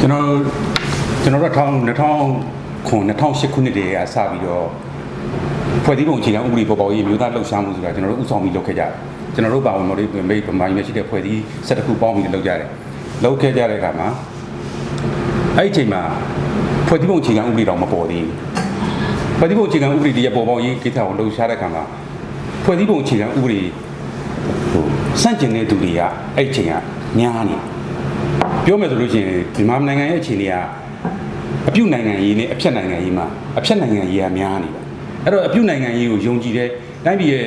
ကျွန်တော်ကျွန်တော်တို့2000 2000ခု2008ခုနှစ်တည်းကစပြီးတော့ဖွဲ့စည်းပုံအခြေခံဥပဒေပေါ်ပေါက်ရေးမြို့သားလှုပ်ရှားမှုဆိုတာကျွန်တော်တို့ဥဆောင်ပြီးလုပ်ခဲ့ကြတယ်ကျွန်တော်တို့ပါဝင်တော်လေးမိတ်ဗမာပြည်မှာရှိတဲ့ဖွဲ့စည်း7ခုပေါင်းပြီးလုပ်ကြတယ်လုပ်ခဲ့ကြတဲ့အခါမှာအဲ့ဒီအချိန်မှာဖွဲ့စည်းပုံအခြေခံဥပဒေတော့မပေါ်သေးဘူးဖွဲ့စည်းပုံအခြေခံဥပဒေတည်းပေါ်ပေါက်ရေးကိစ္စကိုလှုပ်ရှားတဲ့အခါမှာဖွဲ့စည်းပုံအခြေခံဥပဒေဟိုစန့်ကျင်တဲ့သူတွေကအဲ့ဒီအချိန်ကများနေတယ် ပြောမယ်ဆိုလို့ရှိရင်မြန်မာနိုင်ငံရဲ့အခြေအနေကအပြုတ်နိုင်ငံရေးနဲ့အဖြတ်နိုင်ငံရေးမှာအဖြတ်နိုင်ငံရေးကများနေတာအဲ့တော့အပြုတ်နိုင်ငံရေးကိုယုံကြည်တဲ့တိုင်းပြည်ရဲ့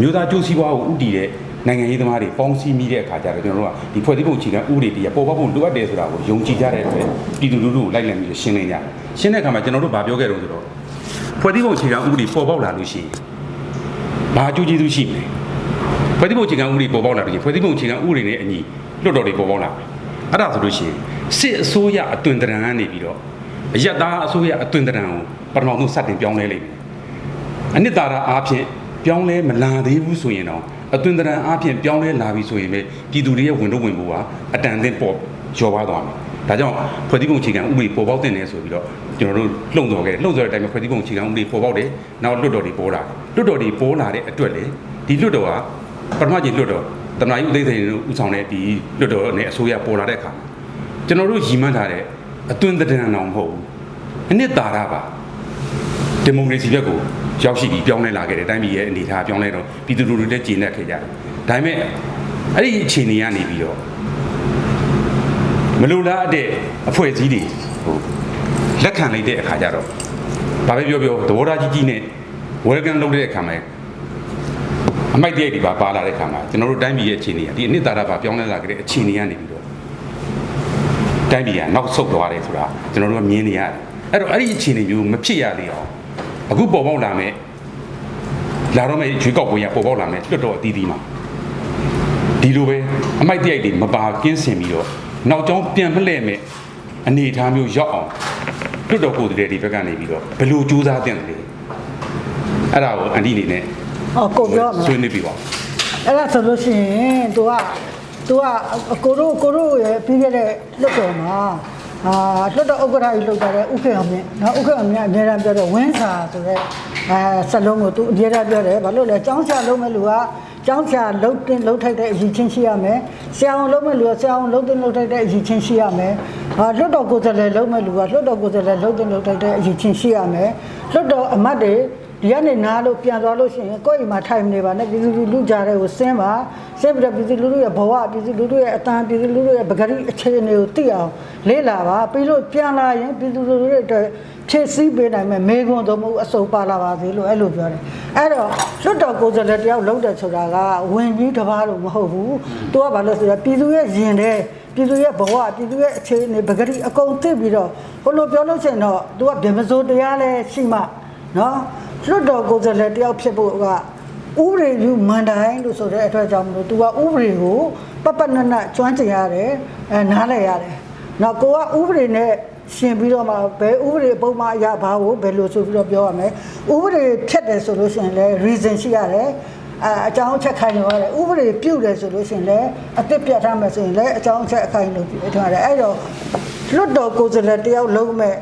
မျိုးသားကျိုးစီးပွားကိုဥတည်တဲ့နိုင်ငံရေးသမားတွေပေါင်းစည်းမိတဲ့အခါကျတော့ကျွန်တော်တို့ကဒီဖွဲ့စည်းပုံအခြေခံဥပဒေတရားပေါ်ပေါက်ဖို့လိုအပ်တယ်ဆိုတာကိုယုံကြည်ကြတဲ့အတွက်ပြည်သူလူထုကိုလိုက်လံပြီးတော့ရှင်းလင်းကြတယ်ရှင်းတဲ့အခါမှာကျွန်တော်တို့ဗာပြောခဲ့တော့ဆိုတော့ဖွဲ့စည်းပုံအခြေခံဥပဒေပေါ်ပေါက်လာလို့ရှိရင်ဘာအကျိုးကျေးဇူးရှိမလဲဖွဲ့စည်းပုံအခြေခံဥပဒေပေါ်ပေါက်လာပြီဖွဲ့စည်းပုံအခြေခံဥပဒေနဲ့အညီလွတ်တော်တွေပေါ်ပေါက်လာပြီ အဲ့ဒါဆိုလို့ရှိရင်စစ်အစိုးရအသွင်သဏ္ဍာန်ကနေပြီးတော့အယက်သားအစိုးရအသွင်သဏ္ဍာန်ကိုပထမဆုံးစတင်ပြောင်းလဲလိမ့်မယ်အနှစ်သာရအားဖြင့်ပြောင်းလဲမလာသေးဘူးဆိုရင်တော့အသွင်သဏ္ဍာန်အားဖြင့်ပြောင်းလဲလာပြီဆိုရင်ပဲပြည်သူတွေရဲ့ဝင်တော့ဝင်ဖို့ကအတန်အသင့်ပေါ်ကျော်ပါသွားမယ်ဒါကြောင့်ဖွဲ့စည်းပုံအခြေခံဥပဒေပေါ်ပေါက်တဲ့နယ်ဆိုပြီးတော့ကျွန်တော်တို့လှုံ့ဆော်ခဲ့တယ်လှုံ့ဆော်တဲ့အတိုင်းမှာဖွဲ့စည်းပုံအခြေခံဥပဒေပေါ်ပေါက်တယ်နောက်လွတ်တော်တွေပေါ်လာတယ်လွတ်တော်တွေပေါ်လာတဲ့အတွက်လေဒီလွတ်တော်ကပထမကြီးလွတ်တော့ တမနာကြီးဦးသိန်းစိန်တို့ဦးဆောင်တဲ့ဒီလွတ်တော်နဲ့အစိုးရပေါ်လာတဲ့အခါကျွန်တော်တို့ရည်မှန်းထားတဲ့အသွင်သဏ္ဍာန်အောင်မဟုတ်ဘူးအနှစ်သာရပါဒီမိုကရေစီဘက်ကိုရောက်ရှိပြီးပြောင်းလဲလာခဲ့တယ်တိုင်းပြည်ရဲ့အနေအထားပြောင်းလဲတော့ပြည်သူလူထုလည်းကျေနပ်ခဲ့ကြတယ်ဒါပေမဲ့အဲ့ဒီအခြေအနေကနေပြီးတော့မလိုလားအပ်တဲ့အဖွဲ့အစည်းတွေဟိုလက်ခံလိုက်တဲ့အခါကျတော့ဘာပဲပြောပြောသဘောထားကြီးကြီးနဲ့ welcome လုပ်တဲ့အခါမှာ အမိုက်တရိုက်တွေပါပါလာတဲ့ခါမှာကျွန်တော်တို့တိုင်းပြည်ရဲ့အခြေအနေကဒီအနှစ်သာရပါပြောင်းလဲလာကြတဲ့အခြေအနေကနေပြီးတော့တိုင်းပြည်ကနောက်ဆုတ်သွားတယ်ဆိုတာကျွန်တော်တို့ကမြင်နေရတယ်အဲ့တော့အဲ့ဒီအခြေအနေမျိုးမဖြစ်ရသေးအောင်အခုပေါ်ပေါက်လာမဲ့လာတော့မဲ့ရွေးကောက်ပွဲရပေါ်ပေါက်လာမဲ့လွတ်တော်အသီးသီးမှာဒီလိုပဲအမိုက်တရိုက်တွေမပါကင်းစင်ပြီးတော့နောက်ကျောင်းပြန်မလှည့်မဲ့အနေအထားမျိုးရောက်အောင်လွတ်တော်ကိုယ်တည်းတွေဘက်ကနေပြီးတော့ဘယ်လိုကြိုးစားတဲ့လဲအဲ့ဒါကိုအန်တီအနေနဲ့ ဟောကိုပြောမှာ ဆွေးနွေးပြပါ အဲ့ဒါဆိုလို့ရှိရင် तू က तू ကကိုတို့ကိုတို့ရဲ့ပြီးခဲ့တဲ့လွတ်တော်မှာအာလွတ်တော်ဥက္ကဋ္ဌကြီးလုပ်ကြတဲ့ဥက္ကဋ္ဌမြင့်နော်ဥက္ကဋ္ဌမြင့်အများအားပြောတဲ့ဝင်းစာဆိုတဲ့အဲစလုံးကို तू အများအားပြောတယ်ဘာလို့လဲចောင်းချလုံးမဲ့လူကចောင်းချလုံးတင်လုံးထိုက်တဲ့အရေးချင်းရှိရမယ်ဆရာအောင်လုံးမဲ့လူကဆရာအောင်လုံးတင်လုံးထိုက်တဲ့အရေးချင်းရှိရမယ်ဟာလွတ်တော်ကိုယ်စားလှယ်လုံးမဲ့လူကလွတ်တော်ကိုယ်စားလှယ်လုံးတင်လုံးထိုက်တဲ့အရေးချင်းရှိရမယ်လွတ်တော်အမတ်တွေ ဒီကနေနားလို့ပြန်သွားလို့ရှိရင်ကိုယ့်အိမ်မှာထိုင်မနေပါနဲ့ပြည်သူလူထုကြားထဲကိုဆင်းပါဆင်းပြီးတော့ပြည်သူလူထုရဲ့ဘဝပြည်သူလူထုရဲ့အတန်ပြည်သူလူထုရဲ့ပဂရိအခြေအနေကိုသိအောင်လေ့လာပါပြီးလို့ပြန်လာရင်ပြည်သူလူထုရဲ့အတွက်ဖြည့်ဆည်းပေးနိုင်မဲ့မေခွန်းတော့မဟုတ်အစုံပါလာပါသေးလို့အဲ့လိုပြောတယ်အဲ့တော့လွတ်တော်ကိုယ်စားလှယ်တယောက်လုံးတယ်ဆိုတာကဝင်ကြီးတစ်ပါးလို့မဟုတ်ဘူးသူကဘာလို့ဆိုတော့ပြည်သူရဲ့ရင်ထဲပြည်သူရဲ့ဘဝပြည်သူရဲ့အခြေအနေပဂရိအကုန်သိပြီးတော့ဘလို့ပြောလို့ရှိရင်တော့သူကဗြဟ္မစိုးတရားလဲရှိမှနော် လွတ်တော်ကိုယ်စားလှယ်တယောက်ဖြစ်ဖို့ကဥပဒေယူမန်တိုင်းလို့ဆိုတဲ့အတွက်ကြောင့်မလို့ तू ကဥပဒေကိုပပနနကျွမ်းကျင်ရတယ်အဲနားလည်ရတယ်။နောက်ကိုကဥပဒေနဲ့ရှင်ပြီးတော့မှဘယ်ဥပဒေပုံမှန်အရဘာကိုဘယ်လိုဆိုပြီးတော့ပြောရမယ်။ဥပဒေဖြတ်တယ်ဆိုလို့ရှိရင်လည်း reason ရှိရတယ်။အဲအကြောင်းအချက်ခိုင်လို့ရတယ်။ဥပဒေပြုတ်တယ်ဆိုလို့ရှိရင်လည်းအသစ်ပြတ်ထားမယ်ဆိုရင်လည်းအကြောင်းအချက်အခိုင်လို့ပြုတ်ထားတယ်။အဲ့တော့လွတ်တော်ကိုယ်စားလှယ်တယောက်လုံးမဲ့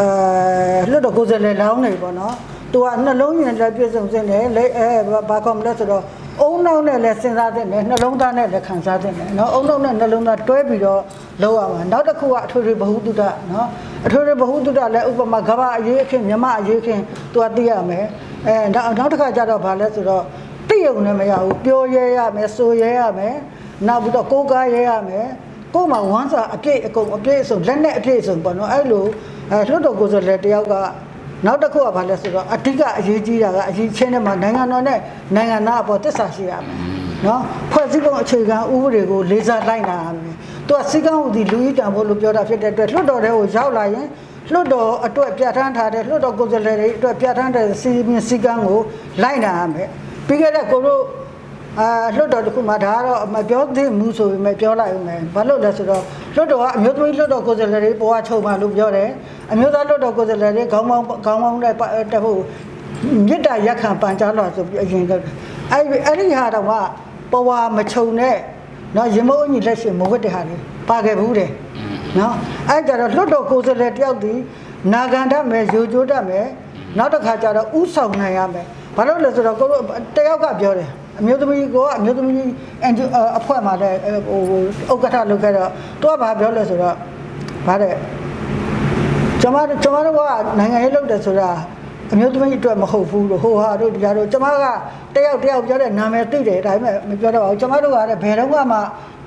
အဲလွတ်တော့ကိုယ်စားလှယ်လောင်းနေပေါ့နော်။ तू ကနှလုံးရင်လည်းပြည့်စုံစင်းတယ်လေအဲဘာကောမလဲဆိုတော့အုံနောက်နဲ့လည်းစဉ်းစားတဲ့တယ်နှလုံးသားနဲ့လည်းခံစားတဲ့တယ်နော်။အုံနောက်နဲ့နှလုံးသားတွဲပြီးတော့လုပ်ရမှာ။နောက်တစ်ခုကအထွေထွေဘ ഹു တုဒနော်။အထွေထွေဘ ഹു တုဒလည်းဥပမာကမ္ဘာအရေးအခင်းမြမအရေးအခင်း तू ကသိရမယ်။အဲနောက်နောက်တစ်ခါကျတော့ဗာလဲဆိုတော့သိရုံနဲ့မရဘူး။ပြောရဲရမယ်ဆိုရဲရမယ်။နောက်ပြီးတော့ကိုးကားရဲရမယ်။ ကို့မှာဝမ်းစာအပြည့်အကုန်အပြည့်အစုံလက်နဲ့အပြည့်အစုံပေါ့နော်အဲ့လိုအဲလွတ်တော်ကိုယ်စားလှယ်တယောက်ကနောက်တစ်ခုကဘာလဲဆိုတော့အဓိကအရေးကြီးတာကအရေးချင်းတဲ့မှာနိုင်ငံတော်နဲ့နိုင်ငံသားအပေါ်တစ္ဆာရှိရမယ်နော်ဖွဲ့စည်းပုံအခြေခံဥပဒေကိုလေးစားလိုက်နာရမယ်သူကစီကံဟူဒီလူကြီးတံဖို့လို့ပြောတာဖြစ်တဲ့အတွက်လွတ်တော်တွေကိုရောက်လာရင်လွတ်တော်အတွက်ပြဋ္ဌာန်းထားတဲ့လွတ်တော်ကိုယ်စားလှယ်တွေအတွက်ပြဋ္ဌာန်းတဲ့စီမင်းစီကံကိုလိုက်နာရမယ်ပြီးခဲ့တဲ့ကိုတို့ အာလွတ်တော်တစ်ခုမှဒါကတော့မပြောသင့်ဘူးဆိုပေမဲ့ပြောလိုက်ဦးမယ်ဘာလို့လဲဆိုတော့လွတ်တော်ကအမျိုးသမီးလွတ်တော်ကိုယ်စားလှယ်တွေပေါ်အချုံပါလို့ပြောတယ်အမျိုးသားလွတ်တော်ကိုယ်စားလှယ်တွေခေါင်းပေါင်းခေါင်းပေါင်းနဲ့တဖို့မြစ်တာရက်ခံပန်ကြားလာဆိုပြီးအရင်ကအဲ့အဲ့ဒီဟာတော့ကပဝါမချုံနဲ့နော်ရမုံအညီလက်ရှင်မဝတ်တဲ့ဟာတွေပါခဲ့ဘူးတယ်နော်အဲ့ကြတော့လွတ်တော်ကိုယ်စားလှယ်တယောက်ဒီနာဂန္ဓမယ်ရိုကြိုးတတ်မယ်နောက်တစ်ခါကျတော့ဥဆောင်နိုင်ရမယ်ဘာလို့လဲဆိုတော့ကိုတို့တယောက်ကပြောတယ် အမျိုးသမီးကအမျိုးသမီးအန်ဂျီအဖွဲ့မှာလည်းဟိုဥက္ကဋ္ဌလုပ်ခဲ့တော့သူကဘာပြောလဲဆိုတော့ဗါတဲ့ကျွန်မတို့ကျွန်မတို့ကနိုင်ငံရေးလုပ်တယ်ဆိုတာအမျိုးသမီးအတွက်မဟုတ်ဘူးလို့ဟိုဟာတို့ဒီဟာတို့ကျွန်မကတယောက်တယောက်ပြောတဲ့နာမည်သိတယ်ဒါပေမဲ့မပြောတော့ဘူးကျွန်မတို့ကလည်းဘယ်တော့မှ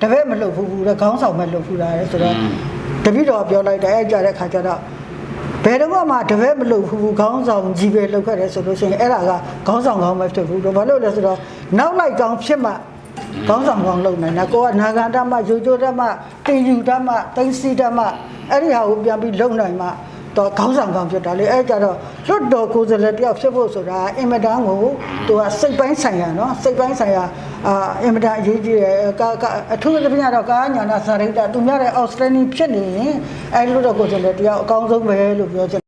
တပည့်မလုပ်ဘူးဘူးလေခေါင်းဆောင်ပဲလုပ်ဘူးလားဆိုတော့တပည့်တော်ပြောလိုက်တယ်အဲ့ကြတဲ့ခါကျတော့ ဘယ်တော့မှတပည့်မလုပ်ဘူးခေါင်းဆောင်ကြီးပဲလုပ်ခဲ့တယ်ဆိုလို့ရှိရင်အဲ့ဒါကခေါင်းဆောင်ကောင်းပဲဖြစ်ဘူးတော့ဘာလို့လဲဆိုတော့နောက်လိုက်ကောင်းဖြစ်မှကောင်းဆောင်ကောင်းလုပ်နိုင်တာကိုကနာဂန္ဓမယူကျိုဓမ္မတင်ယူဓမ္မသိစီဓမ္မအဲ့ဒီဟာကိုပြန်ပြီးလုပ်နိုင်မှတော့ခေါင်းဆောင်ကောင်းဖြစ်တာလေအဲ့ကြတော့လွတ်တော်ကိုယ်စားလှယ်တယောက်ဖြစ်ဖို့ဆိုတာအင်မတန်ကိုသူကစိတ်ပိုင်းဆိုင်ရာနော်စိတ်ပိုင်းဆိုင်ရာ အာအင်မတန်အရေးကြီးတယ်ကာကအထူးသဖြင့်တော့ကာညာနာစာရိတ္တသူများတဲ့အော်စတြေးလျဖြစ်နေရင်အဲ့လွတ်တော်ကိုယ်စားလှယ်တယောက်အကောင်းဆုံးပဲလို့ပြောချင်